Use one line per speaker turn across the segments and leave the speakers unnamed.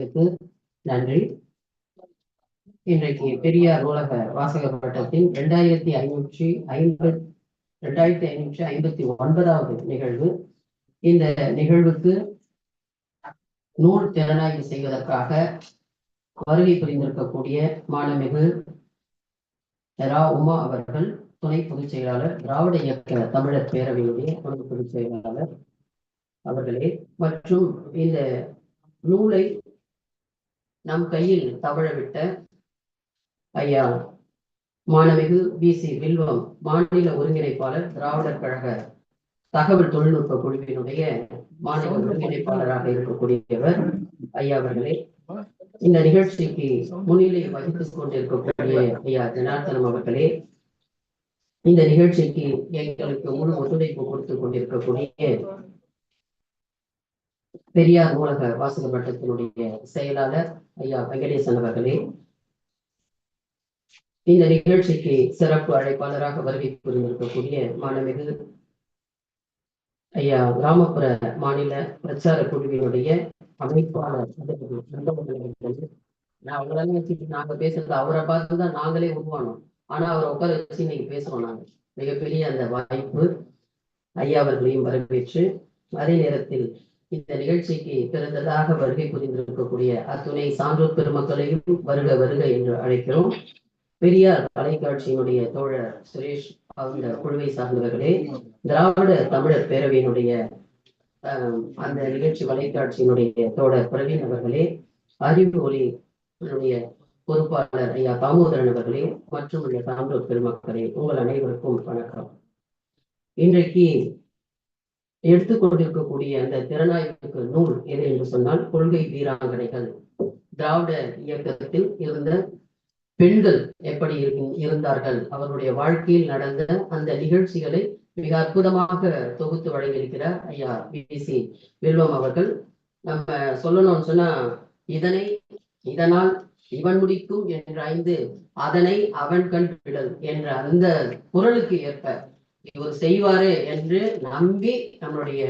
அனைவருக்கு நன்றி. இன்றைக்கு பெரியார் நூலக வாசக பட்டத்தின் இரண்டாயிரத்தி ஐநூற்றி ஐம்பத் இரண்டாயிரத்தி ஐநூற்றி ஐம்பத்தி ஒன்பதாவது நிகழ்வு. இந்த நிகழ்வுக்கு நூல் திறனாய்வு செய்வதற்காக வருகை புரிந்திருக்கக்கூடிய மாணமிகு ரா உமா அவர்கள் துணை பொதுச் செயலாளர் திராவிட இயக்க தமிழர் பேரவையுடைய துணை பொதுச் செயலாளர் அவர்களே. மற்றும் இந்த நூலை நம் கையில் தவழவிட்ட ஐயா மாணவிகு பி சி. வில்வம் மாநில ஒருங்கிணைப்பாளர் திராவிடர் கழக தகவல் தொழில்நுட்ப குழுவினுடைய மாநில ஒருங்கிணைப்பாளராக இருக்கக்கூடியவர் ஐயா அவர்களே. இந்த நிகழ்ச்சிக்கு முன்னிலை வகித்துக் கொண்டிருக்கக்கூடிய ஐயா ஜனார்த்தனம் அவர்களே. இந்த நிகழ்ச்சிக்கு எங்களுக்கு முழு ஒத்துழைப்பு கொடுத்துக் கொண்டிருக்கக்கூடிய பெரியார் நூலக வாசக பட்டத்தினுடைய செயலாளர் ஐயா வெங்கடேசன் அவர்களே இந்த நிகழ்ச்சிக்கு சிறப்பு அழைப்பாளராக வருகை புரிந்திருக்கக்கூடிய மாணவிகு ஐயா கிராமப்புற மாநில பிரச்சார குழுவினுடைய அமைப்பாளர் நான் அவங்களால வச்சுட்டு நாங்க பேசுறது அவரை பார்த்து தான் நாங்களே உருவானோம். ஆனா அவரை உட்கார வச்சு இன்னைக்கு பேசுறோம் நாங்க. மிகப்பெரிய அந்த வாய்ப்பு ஐயா அவர்களையும் வரவேற்று அதே நேரத்தில் இந்த நிகழ்ச்சிக்கு பிறந்ததாக வருகை புரிந்திருக்கக்கூடிய அத்துணை சான்றோர் பெருமக்களையும் வருக வருக என்று அழைக்கிறோம். பெரியார் தொலைக்காட்சியினுடைய தோழர் சுரேஷ் அந்த குழுவை சார்ந்தவர்களே திராவிட தமிழர் பேரவையினுடைய அந்த நிகழ்ச்சி வலைக்காட்சியினுடைய தோழர் பிரவீன் அவர்களே அறிவு ஒளி பொறுப்பாளர் ஐயா தாமோதரன் அவர்களே மற்றும் சான்றோர் பெருமக்களே உங்கள் அனைவருக்கும் வணக்கம். இன்றைக்கு எடுத்துக்கொண்டிருக்கக்கூடிய அந்த திறனாய்வுக்கு நூல் எது என்று சொன்னால் கொள்கை வீராங்கனைகள். திராவிட இயக்கத்தில் இருந்த பெண்கள் எப்படி இருந்தார்கள்? அவருடைய வாழ்க்கையில் நடந்த அந்த நிகழ்ச்சிகளை மிக அற்புதமாக தொகுத்து வழங்கியிருக்கிறார் ஐயா சி. வில்வம் அவர்கள். நம்ம சொல்லணும்னு சொன்னா இதனை இதனால் இவன் முடிக்கும் என்ற ஐந்து அதனை அவன் கண் விடல் என்ற அந்த குரலுக்கு ஏற்ப இவர் செய்வாரு என்று நம்பி நம்மளுடைய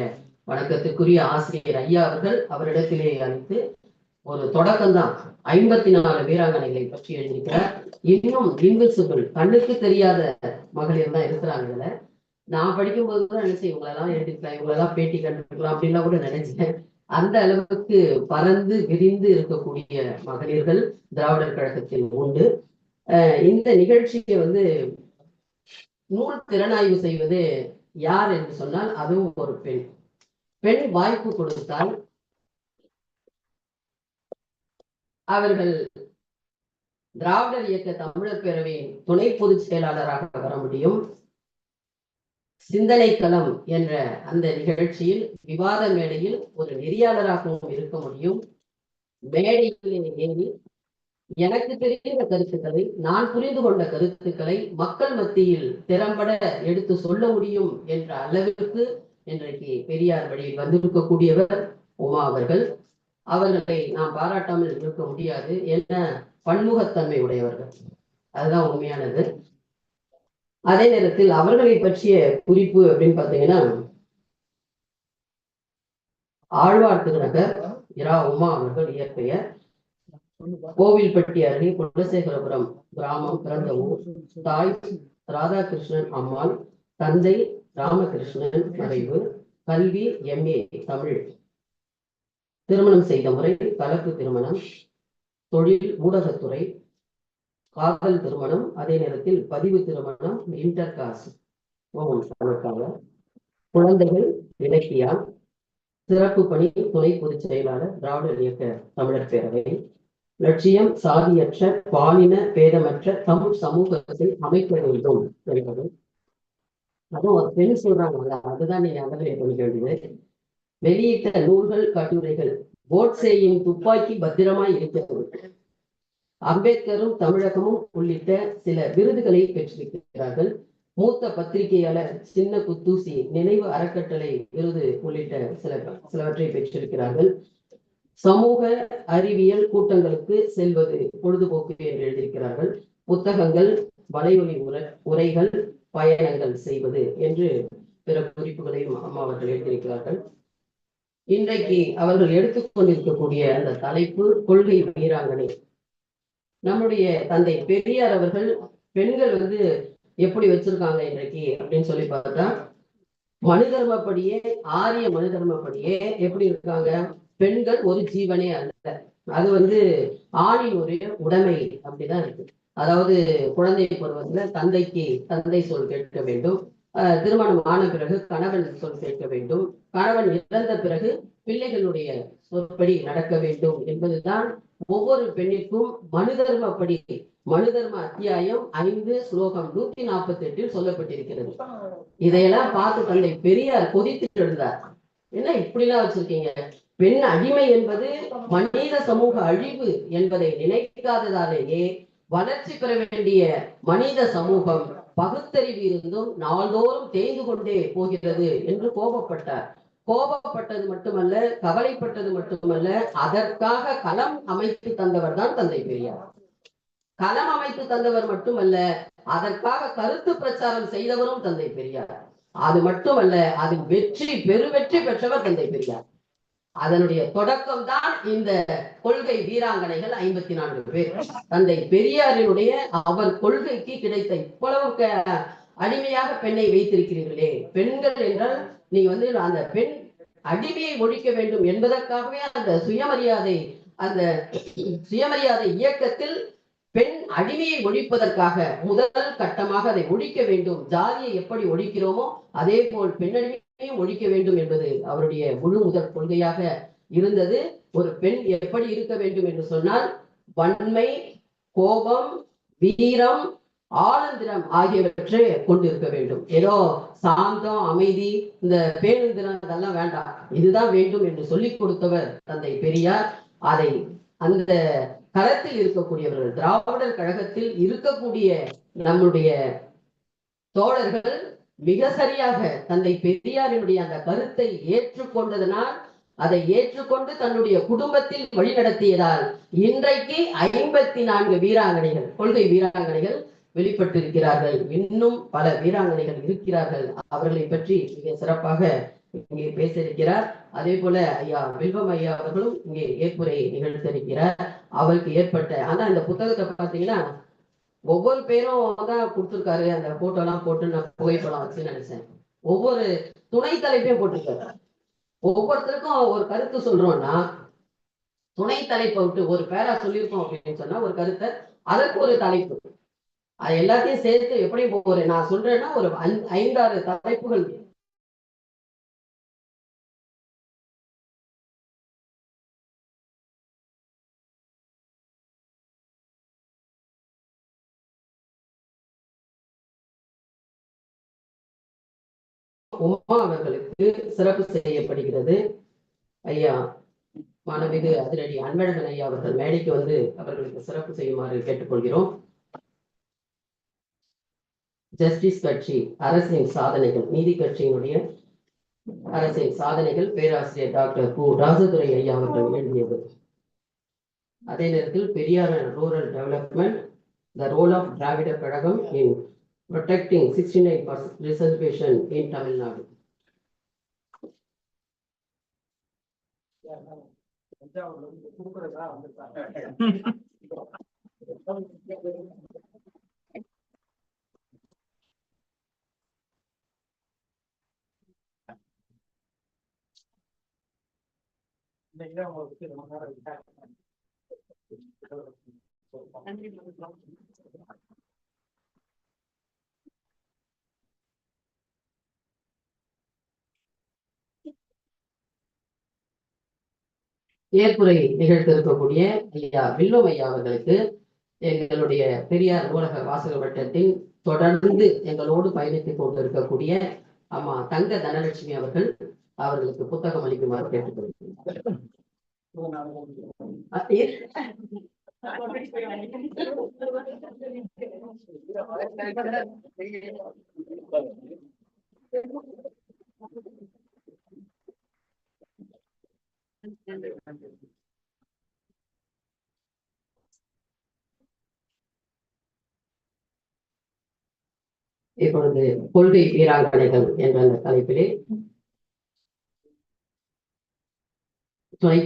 வணக்கத்துக்குரிய ஆசிரியர் ஐயா அவர்கள் அவரிடத்திலே அழைத்து ஒரு தொடக்கம் தான் ஐம்பத்தி நாலு வீராங்கனைகளை பற்றி எழுதியிருக்கிறார். இன்னும் இன்விசிபிள் கண்ணுக்கு தெரியாத மகளிர் தான் இருக்கிறாங்க இதுல. நான் படிக்கும் கூட நினைச்சேன் இவங்களெல்லாம் எழுதிக்கலாம் இவங்களெல்லாம் பேட்டி கண்டுக்கலாம் அப்படின்லாம் கூட நினைச்சேன். அந்த அளவுக்கு பறந்து விரிந்து இருக்கக்கூடிய மகளிர்கள் திராவிடர் கழகத்தில் உண்டு. இந்த நிகழ்ச்சியை வந்து நூல் திறனாய்வு செய்வது யார் என்று சொன்னால் அதுவும் ஒரு பெண். பெண் வாய்ப்பு கொடுத்தால் அவர்கள் திராவிடர் இயக்க தமிழர் பேரவையின் துணை பொதுச் செயலாளராக வர முடியும். சிந்தனை களம் என்ற அந்த நிகழ்ச்சியில் விவாத மேடையில் ஒரு நெறியாளராகவும் இருக்க முடியும். மேடையில் ஏறி எனக்கு தெரிந்த கருத்துக்களை நான் புரிந்து கொண்ட கருத்துக்களை மக்கள் மத்தியில் திறம்பட எடுத்து சொல்ல முடியும் என்ற அளவிற்கு இன்றைக்கு பெரியார் வழியில் வந்திருக்கக்கூடியவர் உமா அவர்கள். அவர்களை நாம் பாராட்டாமல் இருக்க முடியாது என்ன பன்முகத்தன்மை உடையவர்கள். அதுதான் உண்மையானது. அதே நேரத்தில் அவர்களை பற்றிய குறிப்பு அப்படின்னு பார்த்தீங்கன்னா ஆழ்வார் திருநகர் இரா உமா அவர்கள் இயற்பெயர் கோவில்பட்டி அருகே குலசேகரபுரம் கிராமம் பிறந்த ஊர். தாய் ராதாகிருஷ்ணன் அம்மாள் தந்தை ராமகிருஷ்ணன் மறைவு. கல்வி எம்ஏ தமிழ். திருமணம் செய்த முறை கலப்பு திருமணம். தொழில் ஊடகத்துறை. காதல் திருமணம். அதே நேரத்தில் பதிவு திருமணம். Inter caste. குழந்தைகள் இலக்கியா. சிறப்பு பணி துணை பொதுச் செயலாளர் திராவிடர் இயக்க தமிழர் பேரவை. லட்சியம் சாதியற்ற பாலின பேதமற்ற தமிழ் சமூகத்தை அமைக்க வேண்டும். என்பது அதுவும் ஒரு பெண் சொல்றாங்க அதுதான் நீ அகலே கொள்ள வேண்டியது வெளியிட்ட நூல்கள் கட்டுரைகள் கோட்சேயின் துப்பாக்கி பத்திரமாய் இருக்கிறது. அம்பேத்கரும் தமிழகமும் உள்ளிட்ட சில விருதுகளை பெற்றிருக்கிறார்கள். மூத்த பத்திரிகையாளர் சின்ன குத்தூசி நினைவு அறக்கட்டளை விருது உள்ளிட்ட சில சிலவற்றை பெற்றிருக்கிறார்கள். சமூக அறிவியல் கூட்டங்களுக்கு செல்வது பொழுதுபோக்கு என்று எழுதியிருக்கிறார்கள். புத்தகங்கள் வலையொலி உரைகள் பயணங்கள் செய்வது என்று பிற குறிப்புகளையும் அம்மா அவர்கள் எழுதியிருக்கிறார்கள். இன்றைக்கு அவர்கள் எடுத்துக்கொண்டிருக்கக்கூடிய அந்த தலைப்பு கொள்கை வீராங்கனை. நம்முடைய தந்தை பெரியார் அவர்கள் பெண்கள் வந்து எப்படி வச்சிருக்காங்க இன்றைக்கு அப்படின்னு சொல்லி பார்த்தா மனு தர்மப்படியே ஆரிய மனு தர்மப்படியே எப்படி இருக்காங்க? பெண்கள் ஒரு ஜீவனே அல்ல. அது வந்து ஆணின் ஒரு உடைமை அப்படிதான் இருக்கு. அதாவது குழந்தை பருவத்துல தந்தைக்கு தந்தை சொல் கேட்க வேண்டும். அஹ் திருமணம் ஆன பிறகு கணவன் சொல் கேட்க வேண்டும். கணவன் இறந்த பிறகு பிள்ளைகளுடைய சொற்படி நடக்க வேண்டும் என்பதுதான் ஒவ்வொரு பெண்ணிற்கும் மனு தர்மப்படி மனு தர்ம அத்தியாயம் ஐந்து ஸ்லோகம் நூத்தி நாற்பத்தி எட்டில் சொல்லப்பட்டிருக்கிறது. இதையெல்லாம் பார்த்து தந்தை பெரியார் கொதித்து எழுந்தார். என்ன இப்படிலாம் வச்சிருக்கீங்க? பெண் அடிமை என்பது மனித சமூக அழிவு என்பதை நினைக்காததாலேயே வளர்ச்சி பெற வேண்டிய மனித சமூகம் பகுத்தறிவு இருந்தும் நாள்தோறும் தேய்ந்து கொண்டே போகிறது என்று கோபப்பட்டார். கோபப்பட்டது மட்டுமல்ல கவலைப்பட்டது மட்டுமல்ல அதற்காக களம் அமைத்து தந்தவர் தான் தந்தை பெரியார். களம் அமைத்து தந்தவர் மட்டுமல்ல அதற்காக கருத்து பிரச்சாரம் செய்தவரும் தந்தை பெரியார். அது மட்டுமல்ல அதில் வெற்றி பெருவெற்றி பெற்றவர் தந்தை பெரியார். அதனுடைய தொடக்கம் தான் இந்த கொள்கை வீராங்கனைகள் ஐம்பத்தி நான்கு பேர். தந்தை பெரியாரினுடைய அவர் கொள்கைக்கு கிடைத்த இவ்வளவு அடிமையாக பெண்ணை வைத்திருக்கிறீர்களே. பெண்கள் என்றால் நீ வந்து அந்த பெண் அடிமையை ஒழிக்க வேண்டும் என்பதற்காகவே அந்த சுயமரியாதை அந்த சுயமரியாதை இயக்கத்தில் பெண் அடிமையை ஒழிப்பதற்காக முதல் கட்டமாக அதை ஒழிக்க வேண்டும். ஜாதியை எப்படி ஒழிக்கிறோமோ அதே போல் பெண்ணடிமை ஒழிக்க வேண்டும் என்பது அவருடைய முழு முதல் கொள்கையாக இருந்தது. ஒரு பெண் எப்படி இருக்க வேண்டும் என்று சொன்னால் வன்மை கோபம் வீரம் ஆனந்திரம் ஆகியவற்றை கொண்டிருக்க வேண்டும். ஏதோ சாந்தம் அமைதி இந்த பேருந்திரம் அதெல்லாம் வேண்டாம். இதுதான் வேண்டும் என்று சொல்லிக் கொடுத்தவர் தந்தை பெரியார். அதை அந்த களத்தில் இருக்கக்கூடியவர்கள் திராவிடர் கழகத்தில் இருக்கக்கூடிய நம்முடைய தோழர்கள் மிக சரியாக தந்தை பெரியாரினுடைய அந்த கருத்தை ஏற்றுக்கொண்டதனால் அதை ஏற்றுக்கொண்டு தன்னுடைய குடும்பத்தில் வழிநடத்தியதால் இன்றைக்கு ஐம்பத்தி நான்கு வீராங்கனைகள் கொள்கை வீராங்கனைகள் வெளிப்பட்டிருக்கிறார்கள். இன்னும் பல வீராங்கனைகள் இருக்கிறார்கள். அவர்களை பற்றி மிக சிறப்பாக இங்கே பேச இருக்கிறார் அதே போல ஐயா வில்வம் ஐயா அவர்களும் இங்கே ஏற்புரை நிகழ்த்திருக்கிறார் அவருக்கு ஏற்பட்ட ஆனா இந்த புத்தகத்தை பார்த்தீங்கன்னா ஒவ்வொரு பேரும் தான் கொடுத்துருக்காரு அந்த போட்டோ எல்லாம் போட்டு நான் புகைப்படம் வச்சு நினைச்சேன். ஒவ்வொரு துணை தலைப்பையும் போட்டிருக்காரு. ஒவ்வொருத்தருக்கும் ஒரு கருத்து சொல்றோம்னா துணை தலைப்பை விட்டு ஒரு பேரா சொல்லியிருக்கோம் அப்படின்னு சொன்னா ஒரு கருத்தை அதற்கு ஒரு தலைப்பு. அது எல்லாத்தையும் சேர்த்து எப்படி போறேன். நான் சொல்றேன்னா ஒரு ஐந்தாறு தலைப்புகள் உமா அவர்களுக்கு சிறப்பு செய்யப்படுகிறது. ஐயா மாணவிகு அதிரடி அன்பழகன் ஐயா அவர்கள் மேடைக்கு வந்து அவர்களுக்கு சிறப்பு செய்யுமாறு கேட்டுக்கொள்கிறோம். ஜஸ்டிஸ் கட்சி அரசின் சாதனைகள் நீதி கட்சியினுடைய அரசின் சாதனைகள் பேராசிரியர் டாக்டர் கு. ராஜதுரை ஐயா அவர்கள் எழுதியது. அதே நேரத்தில் Periyar rural development the role of Dravida Kazhagam in protecting 69% reservation in Tamil Nadu. ஏற்புரை நிகழ்த்திருக்கக்கூடிய ஐயா வில்வம் ஐயா அவர்களுக்கு எங்களுடைய பெரியார் நூலக வாசக வட்டத்தின் தொடர்ந்து எங்களோடு பயணித்துக் கொண்டிருக்கக்கூடிய அம்மா தங்க தனலட்சுமி அவர்கள் அவர்களுக்கு புத்தகம் அளிக்குமாறு கேட்டுக்கொள்கிறேன் இப்பொழுது கொள்கை வீராங்கனைகள் என்ற அந்த தலைப்பிலே துணை